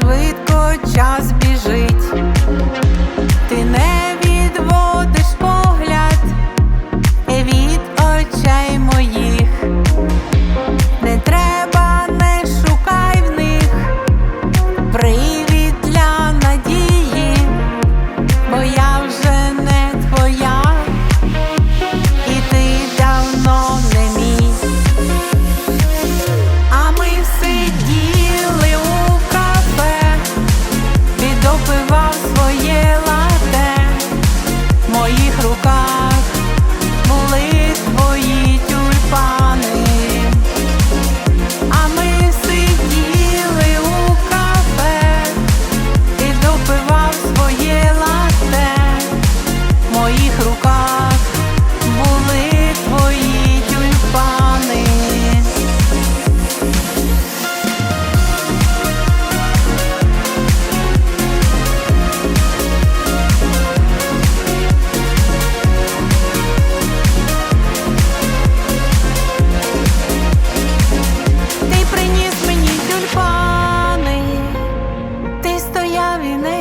швидко час біжить.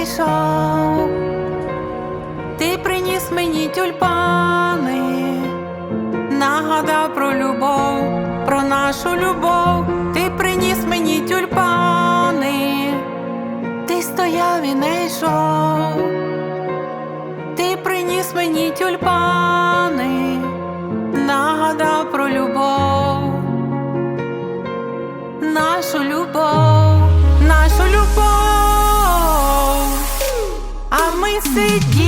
прийшов, ти приніс мені тюльпани, нагадав про любов, про нашу любов, ти приніс мені тюльпани, ти стояв і не йшов. see you.